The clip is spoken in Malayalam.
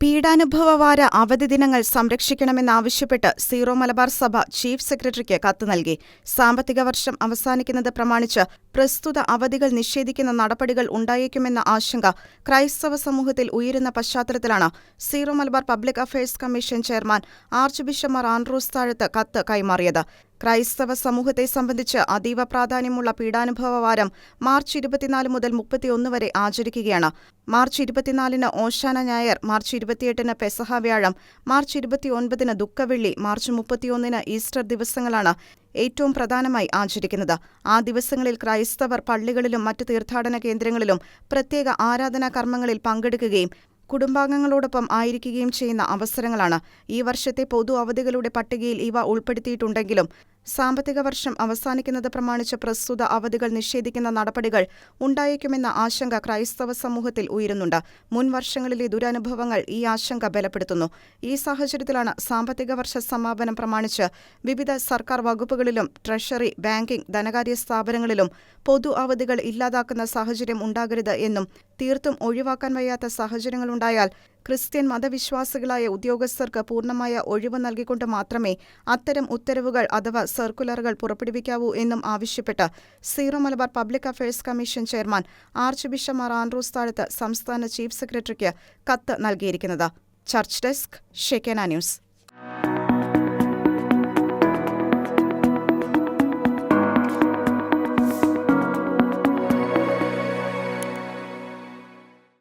പീഡാനുഭവവാര അവധി ദിനങ്ങൾ സംരക്ഷിക്കണമെന്നാവശ്യപ്പെട്ട് സീറോ മലബാർ സഭ ചീഫ് സെക്രട്ടറിക്ക് കത്ത് നൽകി. സാമ്പത്തിക വർഷം അവസാനിക്കുന്നത് പ്രമാണിച്ച് പ്രസ്തുത അവധികൾ നിഷേധിക്കുന്ന നടപടികൾ ഉണ്ടായേക്കുമെന്ന ആശങ്ക ക്രൈസ്തവ സമൂഹത്തിൽ ഉയരുന്ന പശ്ചാത്തലത്തിലാണ് Syro Malabar public affairs commission chairman archbishop Mar Andrews Thazhath കത്ത് കൈമാറിയത്. ക്രൈസ്തവ സമൂഹത്തെ സംബന്ധിച്ച് അതീവ പ്രാധാന്യമുള്ള പീഡാനുഭവ വാരം മാർച്ച് ഇരുപത്തിനാല് മുതൽ മുപ്പത്തിയൊന്ന് വരെ ആചരിക്കുകയാണ്. മാർച്ച് ഇരുപത്തിനാലിന് ഓശാന ഞായർ മാർച്ച് ഇരുപത്തിയെട്ടിന് പെസഹ വ്യാഴം മാർച്ച് ഇരുപത്തിയൊൻപതിന് ദുഃഖവെള്ളി മാർച്ച് മുപ്പത്തിയൊന്നിന് ഈസ്റ്റർ ദിവസങ്ങളാണ് ഏറ്റവും പ്രധാനമായി ആചരിക്കുന്നത്. ആ ദിവസങ്ങളിൽ ക്രൈസ്തവർ പള്ളികളിലും മറ്റ് തീർത്ഥാടന കേന്ദ്രങ്ങളിലും പ്രത്യേക ആരാധനാ കർമ്മങ്ങളിൽ പങ്കെടുക്കുകയും കുടുംബാംഗങ്ങളോടൊപ്പം ആയിരിക്കുകയും ചെയ്യുന്ന അവസരങ്ങളാണ് ഈ വർഷത്തെ പൊതു അവധികളുടെ പട്ടികയിൽ ഇവ ഉൾപ്പെടുത്തിയിട്ടുണ്ടെങ്കിലും സാമ്പത്തിക വർഷം അവസാനിക്കുന്നത് പ്രമാണിച്ച് പ്രസ്തുത അവധികൾ നിഷേധിക്കുന്ന നടപടികൾ ഉണ്ടായേക്കുമെന്ന ആശങ്ക ക്രൈസ്തവ സമൂഹത്തിൽ ഉയരുന്നുണ്ട്. മുൻ വർഷങ്ങളിലെ ദുരനുഭവങ്ങൾ ഈ ആശങ്ക ബലപ്പെടുത്തുന്നു. ഈ സാഹചര്യത്തിലാണ് സാമ്പത്തിക വർഷ സമാപനം പ്രമാണിച്ച് വിവിധ സർക്കാർ വകുപ്പുകളിലും ട്രഷറി ബാങ്കിംഗ് ധനകാര്യ സ്ഥാപനങ്ങളിലും പൊതു അവധികൾ ഇല്ലാതാക്കുന്ന സാഹചര്യം ഉണ്ടാകരുത് എന്നും തീർത്തും ഒഴിവാക്കാൻ വയ്യാത്ത സാഹചര്യങ്ങളുണ്ടായാൽ ക്രിസ്ത്യൻ മതവിശ്വാസികളായ ഉദ്യോഗസ്ഥർക്ക് പൂർണമായ ഒഴിവ് നൽകിക്കൊണ്ട് മാത്രമേ അത്തരം ഉത്തരവുകൾ അഥവാ സർക്കുലറുകൾ പുറപ്പെടുവിക്കാവൂ എന്നും ആവശ്യപ്പെട്ട് Syro Malabar public affairs commission chairman archbishop Mar Andrews Thazhath സംസ്ഥാന ചീഫ് സെക്രട്ടറിക്ക് കത്ത് നൽകിയിരിക്കുന്നത്. Church desk Shekinah news.